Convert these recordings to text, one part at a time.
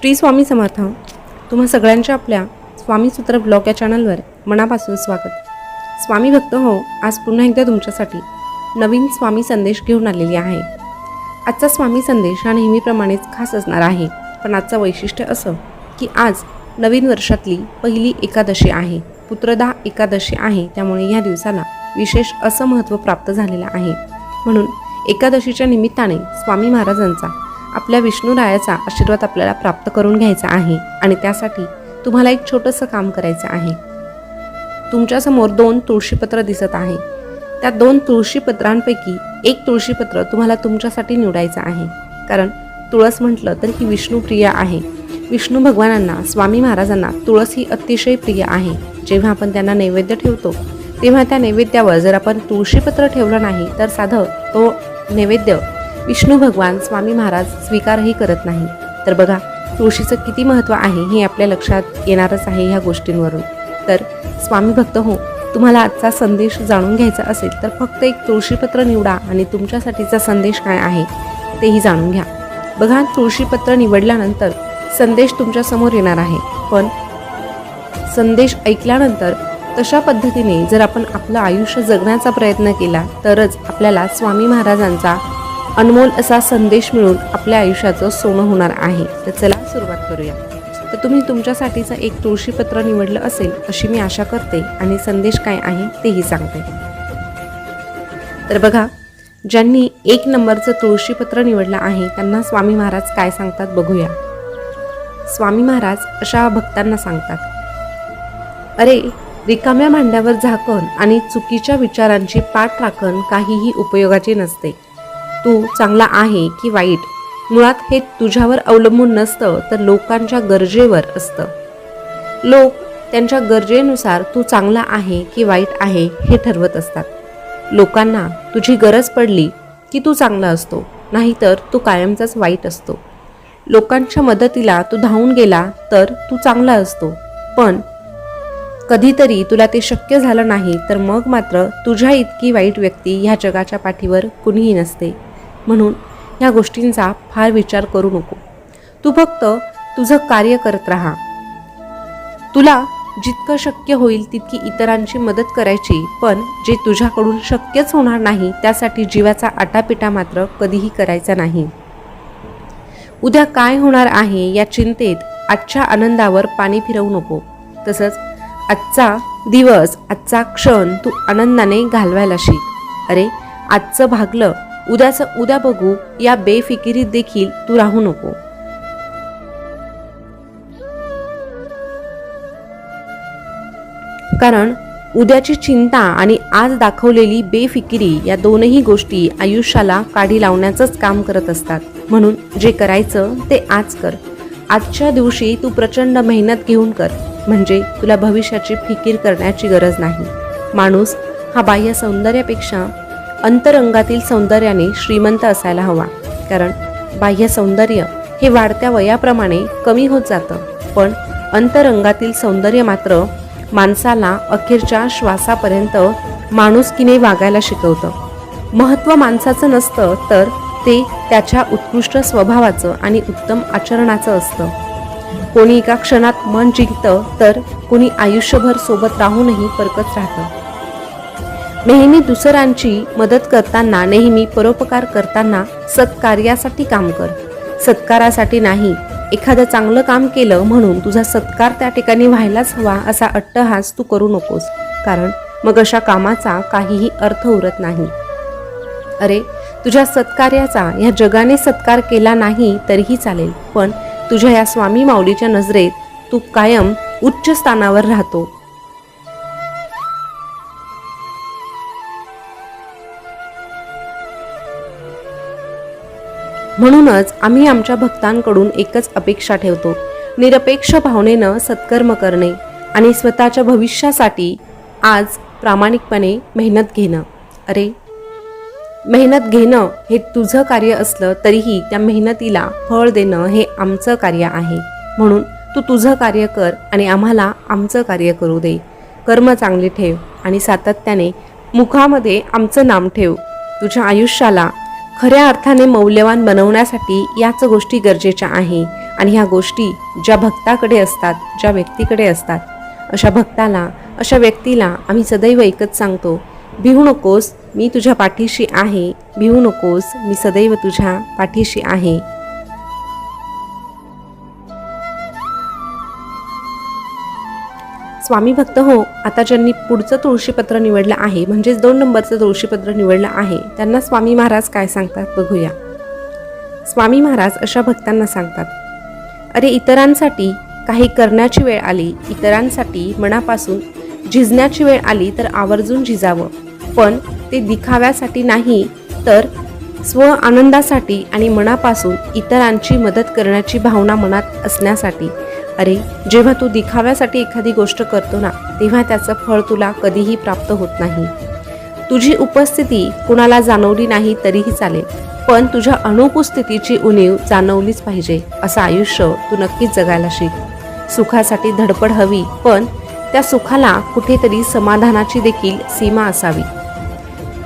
श्री स्वामी समर्थ. तुम्हा सगळ्यांच्या आपल्या स्वामी सूत्र ब्लॉग या चॅनलवर मनापासून स्वागत. स्वामी भक्त हो आज पुन्हा एकदा तुमच्यासाठी नवीन स्वामी संदेश घेऊन आलेली आहे. आजचा स्वामी संदेश हा नेहमीप्रमाणेच खास असणार आहे पण आजचं वैशिष्ट्य असं की आज नवीन वर्षातली पहिली एकादशी आहे पुत्रदा एकादशी आहे त्यामुळे या दिवसाला विशेष असं महत्त्व प्राप्त झालेलं आहे. म्हणून एकादशीच्या निमित्ताने स्वामी महाराजांचा आपल्या विष्णुरायाचा आशीर्वाद आपल्याला प्राप्त करून घ्यायचा आहे आणि त्यासाठी तुम्हाला एक छोटंसं काम करायचं आहे. तुमच्यासमोर दोन तुळशीपत्र दिसत आहे. त्या दोन तुळशीपत्रांपैकी एक तुळशीपत्र तुम्हाला तुमच्यासाठी निवडायचं आहे. कारण तुळस म्हटलं तर ही विष्णुप्रिय आहे. विष्णू भगवानांना स्वामी महाराजांना तुळस ही अतिशय प्रिय आहे. जेव्हा आपण त्यांना नैवेद्य ठेवतो तेव्हा त्या नैवेद्यावर जर आपण तुळशीपत्र ठेवलं नाही तर साधं तो नैवेद्य विष्णू भगवान स्वामी महाराज स्वीकारही करत नाही. तर बघा तुळशीचं किती महत्त्व आहे हे आपल्या लक्षात येणारच आहे ह्या गोष्टींवरून. तर स्वामी भक्त हो तुम्हाला आजचा संदेश जाणून घ्यायचा असेल तर फक्त एक तुळशीपत्र निवडा आणि तुमच्यासाठीचा संदेश काय आहे तेही जाणून घ्या. बघा तुळशीपत्र निवडल्यानंतर संदेश तुमच्यासमोर येणार आहे. पण संदेश ऐकल्यानंतर तशा पद्धतीने जर आपण आपलं आयुष्य जगण्याचा प्रयत्न केला तरच आपल्याला स्वामी महाराजांचा अनमोल असा संदेश मिळून आपल्या आयुष्याचं सोनं होणार आहे. तर चला सुरुवात करूया. तर तुम्ही तुमच्यासाठीचं एक तुळशीपत्र निवडलं असेल अशी मी आशा करते आणि संदेश काय आहे तेही सांगते. तर बघा ज्यांनी एक नंबरचं तुळशीपत्र निवडलं आहे त्यांना स्वामी महाराज काय सांगतात बघूया. स्वामी महाराज अशा भक्तांना सांगतात अरे रिकाम्या भांड्यावर झाकण आणि चुकीच्या विचारांची पाठ राखण काहीही उपयोगाची नसते. तू चांगला आहे की वाईट? मुळात हे तुझ्यावर अवलंबून नसतं तर लोकांच्या गरजेवर असतं. लोक त्यांच्या गरजेनुसार तू चांगला आहे की वाईट आहे हे ठरवत असतात. लोकांना तुझी गरज पडली की तू चांगला असतो नाहीतर तू कायमचाच वाईट असतो. लोकांच्या मदतीला तू धावून गेला तर तू चांगला असतो. पण कधीतरी तुला ते शक्य झालं नाही तर मग मात्र तुझ्या इतकी वाईट व्यक्ती ह्या जगाच्या पाठीवर कुणीही नसते. म्हणून ह्या गोष्टींचा फार विचार करू नको. तू फक्त तुझं कार्य करत राहा. तुला जितकं शक्य होईल तितकी इतरांची मदत करायची पण जे तुझ्याकडून शक्यच होणार नाही त्यासाठी जीवाचा आटापिटा मात्र कधीही करायचा नाही. उद्या काय होणार आहे या चिंतेत आजच्या आनंदावर पाणी फिरवू नको. तसंच आजचा दिवस आजचा क्षण तू आनंदाने घालवायला शिक. अरे आजचं भागलं उद्याचं उद्या बघू या बेफिकिरीत देखील तू राहू नको. कारण उद्याची चिंता आणि आज दाखवलेली बेफिकिरी या दोनही गोष्टी आयुष्याला काढी लावण्याचंच काम करत असतात. म्हणून जे करायचं ते आज कर. आजच्या दिवशी तू प्रचंड मेहनत घेऊन कर. म्हणजे तुला भविष्याची फिकीर करण्याची गरज नाही. माणूस हा बाह्य सौंदर्यापेक्षा अंतरंगातील सौंदर्याने श्रीमंत असायला हवा. कारण बाह्य सौंदर्य हे वाढत्या वयाप्रमाणे कमी होत जातं. पण अंतरंगातील सौंदर्य मात्र माणसाला अखेरच्या श्वासापर्यंत माणुसकीने वागायला शिकवतं. महत्त्व माणसाचं नसतं तर ते त्याच्या उत्कृष्ट स्वभावाचं आणि उत्तम आचरणाचं असतं. कोणी एका क्षणात मन जिंकतं तर कोणी आयुष्यभर सोबत राहूनही परकत राहतं. नेहमी दुसऱ्यांची मदत करताना नेहमी परोपकार करताना सत्कार्यासाठी काम कर. सत्कारासाठी नाही एखादं चांगलं काम केलं म्हणून तुझा सत्कार त्या ठिकाणी व्हायलाच हवा असा अट्टहास तू करू नकोस कारण मग अशा कामाचा काहीही अर्थ उरत नाही. अरे तुझ्या सत्कार्याचा या जगाने सत्कार केला नाही तरीही चालेल पण तुझ्या या स्वामी माऊलीच्या नजरेत तू कायम उच्च स्थानावर राहतो. म्हणूनच आम्ही आमच्या भक्तांकडून एकच अपेक्षा ठेवतो. निरपेक्ष भावनेनं सत्कर्म करणे आणि स्वतःच्या भविष्यासाठी आज प्रामाणिकपणे मेहनत घेणं. अरे! मेहनत घेणं हे तुझं कार्य असलं तरीही त्या मेहनतीला फळ देणं हे आमचं कार्य आहे. म्हणून तू तुझं कार्य कर आणि आम्हाला आमचं कार्य करू दे. कर्म चांगले ठेव आणि सातत्याने मुखामध्ये आमचं नाम ठेव. तुझ्या आयुष्याला खऱ्या अर्थाने मौल्यवान बनवण्यासाठी याच गोष्टी गरजेच्या आहे. आणि ह्या गोष्टी ज्या भक्ताकडे असतात ज्या व्यक्तीकडे असतात अशा भक्ताला अशा व्यक्तीला आम्ही सदैव एकच सांगतो भिवू नकोस मी तुझ्या पाठीशी आहे भिवू नकोस मी सदैव तुझ्या पाठीशी आहे. स्वामी भक्त हो आता ज्यांनी पुढचं तुळशीपत्र निवडलं आहे म्हणजेच दोन नंबरचं तुळशीपत्र निवडलं आहे त्यांना स्वामी महाराज काय सांगतात बघूया. स्वामी महाराज अशा भक्तांना सांगतात अरे इतरांसाठी काही करण्याची वेळ आली इतरांसाठी मनापासून झिजण्याची वेळ आली तर आवर्जून झिजावं. पण ते दिखाव्यासाठी नाही तर स्व आनंदासाठी आणि मनापासून इतरांची मदत करण्याची भावना मनात असण्यासाठी अरे जेव्हा तू दिखाव्यासाठी एखादी गोष्ट करतो ना तेव्हा त्याचं फळ तुला कधीही प्राप्त होत नाही. तुझी उपस्थिती कुणाला जाणवली नाही तरीही चालेल पण तुझ्या अनुपस्थितीची उणीव जाणवलीच पाहिजे असं आयुष्य तू नक्कीच जगायला शिक. सुखासाठी धडपड हवी पण त्या सुखाला कुठेतरी समाधानाची देखील सीमा असावी.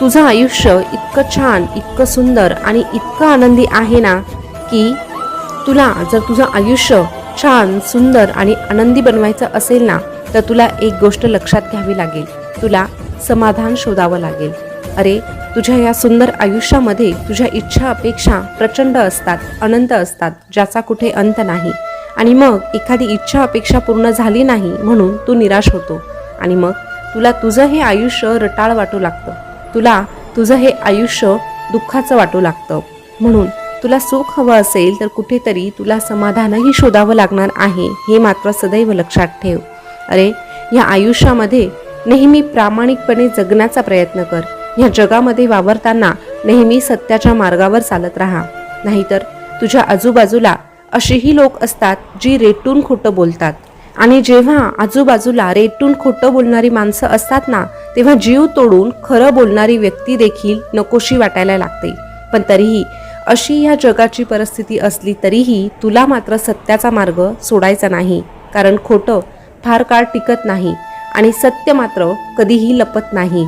तुझं आयुष्य इतकं छान इतकं सुंदर आणि इतकं आनंदी आहे ना की तुला जर तुझं आयुष्य छान सुंदर आणि आनंदी बनवायचं असेल ना तर तुला एक गोष्ट लक्षात घ्यावी लागेल. तुला समाधान शोधावं लागेल. अरे तुझ्या या सुंदर आयुष्यामध्ये तुझ्या इच्छा अपेक्षा प्रचंड असतात अनंत असतात ज्याचा कुठे अंत नाही. आणि मग एखादी इच्छा अपेक्षा पूर्ण झाली नाही म्हणून तू निराश होतो. आणि मग तुला तुझं हे आयुष्य रटाळ वाटू लागतं. तुला तुझं हे आयुष्य दुःखाचं वाटू लागतं. म्हणून तुला सुख हवं असेल तर कुठेतरी तुला समाधानही शोधावं लागणार आहे हे मात्र सदैव लक्षात ठेव. अरे या आयुष्यामध्ये नेहमी प्रामाणिकपणे जगण्याचा प्रयत्न कर. ह्या जगामध्ये वावरताना नेहमी सत्याच्या मार्गावर चालत राहा. नाहीतर तुझ्या आजूबाजूला अशीही लोक असतात जी रेटून खोटं बोलतात. आणि जेव्हा आजूबाजूला रेटून खोटं बोलणारी माणसं असतात ना तेव्हा जीव तोडून खरं बोलणारी व्यक्ती देखील नकोशी वाटायला लागते. पण तरीही अशी ह्या जगाची परिस्थिती असली तरीही तुला मात्र सत्याचा मार्ग सोडायचा नाही. कारण खोटं फार काळ टिकत नाही आणि सत्य मात्र कधीही लपत नाही.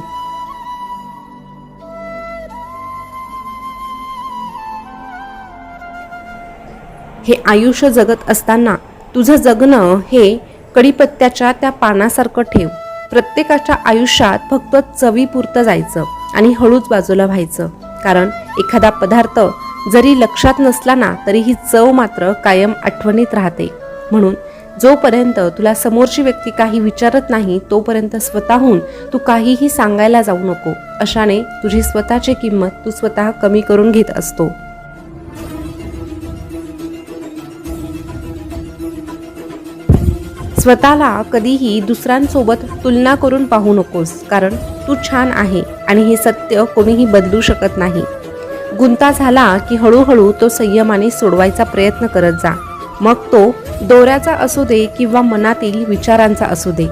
हे आयुष्य जगत असताना तुझं जगणं हे कडीपत्त्याच्या त्या पानासारखं ठेव. प्रत्येकाच्या आयुष्यात फक्त चवीपुरतं जायचं आणि हळूच बाजूला व्हायचं. कारण एखादा पदार्थ जरी लक्षात नसला ना तरी ही चव मात्र कायम आठवणीत राहते. म्हणून जोपर्यंत तुला समोरची व्यक्ती काही विचारत नाही तोपर्यंत स्वतःहून तू काहीही सांगायला जाऊ नको. अशाने तुझी स्वतःची किंमत तू स्वतः कमी करून घेत असतो. स्वतःला कधीही दुसऱ्यांसोबत तुलना करून पाहू नकोस कारण तू छान आहे आणि हे सत्य कोणीही बदलू शकत नाही. गुंता झाला की हळूहळू तो संयमाने सोडवायचा प्रयत्न करत जा. मग तो दोऱ्याचा असू दे किंवा मनातील विचारांचा असू दे.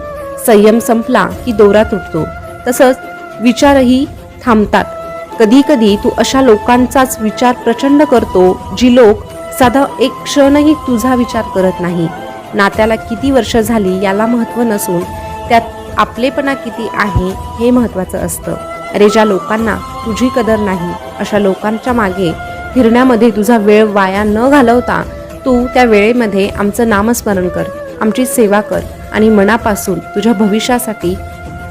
संयम संपला की दोरा तुटतो. तसंच विचारही थांबतात. कधी कधी तू अशा लोकांचाच विचार प्रचंड करतो जी लोक साधा एक क्षणही तुझा विचार करत नाही. नात्याला किती वर्ष झाली याला महत्त्व नसून त्यात आपलेपणा किती आहे हे महत्त्वाचं असतं. अरे ज्या लोकांना तुझी कदर नाही अशा लोकांच्या मागे फिरण्यामध्ये तुझा वेळ वाया न घालवता तू त्या वेळेमध्ये आमचं नामस्मरण कर आमची सेवा कर आणि मनापासून तुझ्या भविष्यासाठी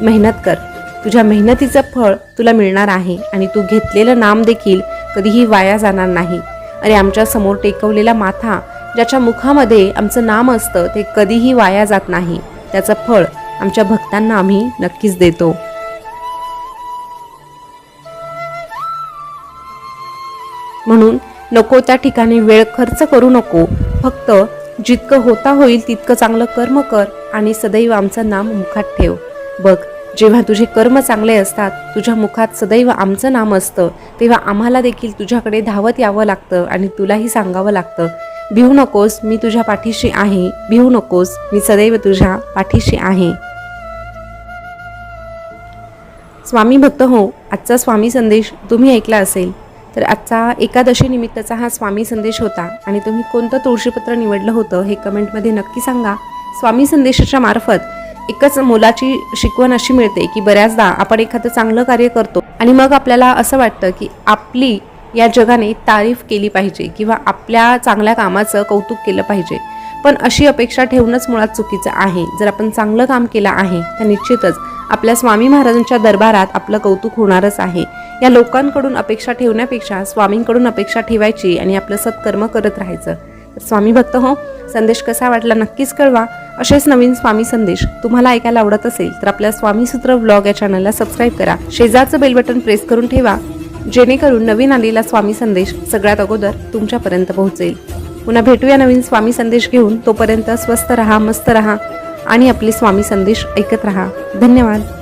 मेहनत कर. तुझ्या मेहनतीचं फळ तुला मिळणार आहे आणि तू घेतलेलं नाम देखील कधीही वाया जाणार नाही. अरे आमच्यासमोर टेकवलेला माथा ज्याच्या मुखामध्ये आमचं नाम असतं ते कधीही वाया जात नाही. त्याचं फळ आमच्या भक्तांना आम्ही नक्कीच देतो. म्हणून नको त्या ठिकाणी वेळ खर्च करू नको. फक्त जितकं होता होईल तितकं चांगलं कर्म कर आणि सदैव आमचं नाम मुखात ठेव. बघ जेव्हा तुझे कर्म चांगले असतात तुझ्या मुखात सदैव आमचं नाम असतं तेव्हा आम्हाला देखील तुझ्याकडे धावत यावं लागतं आणि तुलाही सांगावं लागतं. भिवू नकोस मी तुझ्या पाठीशी आहे. भिवू नकोस मी सदैव तुझ्या पाठीशी आहे. स्वामी भक्त हो आजचा स्वामी संदेश तुम्ही ऐकला असेल. तर आजचा एकादशी निमित्ताचा हा स्वामी संदेश होता आणि तुम्ही कोणतं तुळशीपत्र निवडलं होतं हे कमेंटमध्ये नक्की सांगा. स्वामी संदेशाच्या मार्फत एकच मोलाची शिकवण अशी मिळते की बऱ्याचदा आपण एखादं चांगलं कार्य करतो आणि मग आपल्याला असं वाटतं की आपली या जगाने तारीफ केली पाहिजे किंवा आपल्या चांगल्या कामाचं कौतुक केलं पाहिजे. पण अशी अपेक्षा ठेवणंच मुळात चुकीचं आहे. जर आपण चांगलं काम केलं आहे तर निश्चितच आपल्या स्वामी महाराजांच्या दरबारात आपलं कौतुक होणारच आहे. या लोकांकडून अपेक्षा ठेवण्यापेक्षा स्वामींकडून अपेक्षा ठेवायची आणि आपलं सत्कर्म करत राहायचं. तर स्वामी भक्त हो संदेश कसा वाटला नक्कीच कळवा. असेच नवीन स्वामी संदेश तुम्हाला ऐकायला आवडत असेल तर आपल्या स्वामी सूत्र ब्लॉग या चॅनलला सबस्क्राईब करा. शेजारचं बेल बटन प्रेस करून ठेवा जेणेकरून नवीन आलेला स्वामी संदेश सगळ्यात अगोदर तुमच्यापर्यंत पोहोचेल. पुन्हा भेटूया नवीन स्वामी संदेश घेऊन. तोपर्यंत स्वस्त रहा मस्त रहा आणि आपले स्वामी संदेश ऐकत रहा. धन्यवाद.